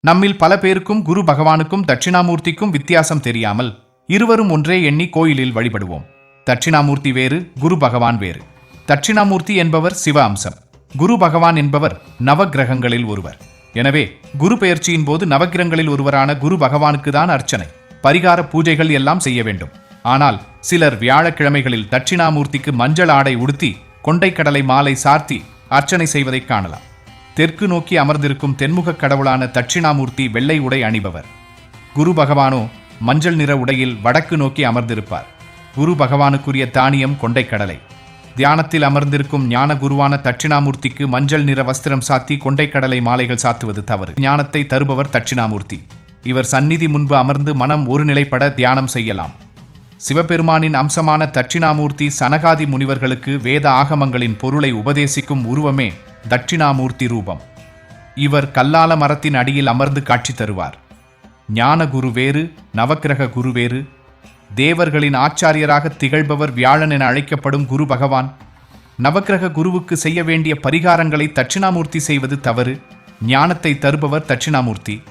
நம்மில் பல பேருக்கும் குரு பகவானுக்கும் தட்சிணாமூர்த்திக்கும் வித்தியாசம் தெரியாமல் இருவரும் ஒன்றே எண்ணி கோயிலில் வழிபடுவோம். தட்சிணாமூர்த்தி வேறு குரு பகவான் வேறு. தட்சிணாமூர்த்தி என்பவர் சிவ அம்சம். குரு பகவான் என்பவர் நவகிரகங்களில் ஒருவர். எனவே குரு பெயர்ச்சியின் போது நவகிரகங்களில் ஒருவரான குரு பகவானுக்கு தான் அர்ச்சனை பரிகார பூஜைகள் எல்லாம் செய்ய வேண்டும். ஆனால் சிலர் வியாழக்கிழமைகளில் தட்சிணாமூர்த்திக்கு மஞ்சள் ஆடை உடுத்தி கொண்டைக்கடலை மாலை சார்த்தி அர்ச்சனை செய்வதைக் காணலாம். தெற்கு நோக்கி அமர்ந்திருக்கும் தென்முகக் கடவுளான தட்சிணாமூர்த்தி வெள்ளை உடை அணிபவர். குரு பகவானோ மஞ்சள் நிற உடையில் வடக்கு நோக்கி அமர்ந்திருப்பார். குரு பகவானுக்குரிய தானியம் கொண்டைக்கடலை. தியானத்தில் அமர்ந்திருக்கும் ஞான குருவான தட்சிணாமூர்த்திக்கு மஞ்சள் நிற வஸ்திரம் சாத்தி கொண்டைக்கடலை மாலைகள் சாத்துவது தவறு. ஞானத்தை தருபவர் தட்சிணாமூர்த்தி. இவர் சந்நிதி முன்பு அமர்ந்து மனம் ஒருநிலைப்பட தியானம் செய்யலாம். சிவபெருமானின் அம்சமான தட்சிணாமூர்த்தி சனகாதி முனிவர்களுக்கு வேத ஆகமங்களின் பொருளை உபதேசிக்கும் உருவமே தட்சிணாமூர்த்தி ரூபம். இவர் கல்லால மரத்தின் அடியில் அமர்ந்து காட்சி தருவார். ஞான குரு வேறு நவக்கிரக குரு வேறு. தேவர்களின் ஆச்சாரியராக திகழ்பவர் வியாழன் என அழைக்கப்படும் குரு பகவான். நவக்கிரக குருவுக்கு செய்ய வேண்டிய பரிகாரங்களை தட்சிணாமூர்த்தி செய்வது தவறு. ஞானத்தை தருபவர் தட்சிணாமூர்த்தி.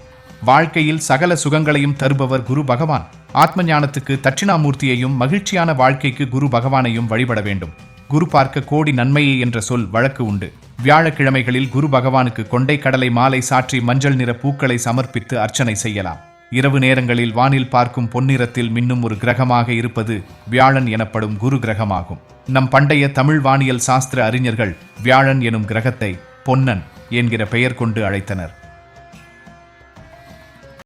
வாழ்க்கையில் சகல சுகங்களையும் தருபவர் குரு பகவான். ஆத்ம ஞானத்துக்கு தட்சிணாமூர்த்தியையும் மகிழ்ச்சியான வாழ்க்கைக்கு குரு பகவானையும் வழிபட வேண்டும். குரு பார்க்க கோடி நன்மையே என்ற சொல் வழக்கு உண்டு. வியாழக்கிழமைகளில் குரு பகவானுக்கு கொண்டை கடலை மாலை சாற்றி மஞ்சள் நிற பூக்களை சமர்ப்பித்து அர்ச்சனை செய்யலாம். இரவு நேரங்களில் வானில் பார்க்கும் பொன்னிறத்தில் மின்னும் ஒரு கிரகமாக இருப்பது வியாழன் எனப்படும் குரு கிரகமாகும். நம் பண்டைய தமிழ் வானியல் சாஸ்திர அறிஞர்கள் வியாழன் எனும் கிரகத்தை பொன்னன் என்கிற பெயர் கொண்டு அழைத்தனர்.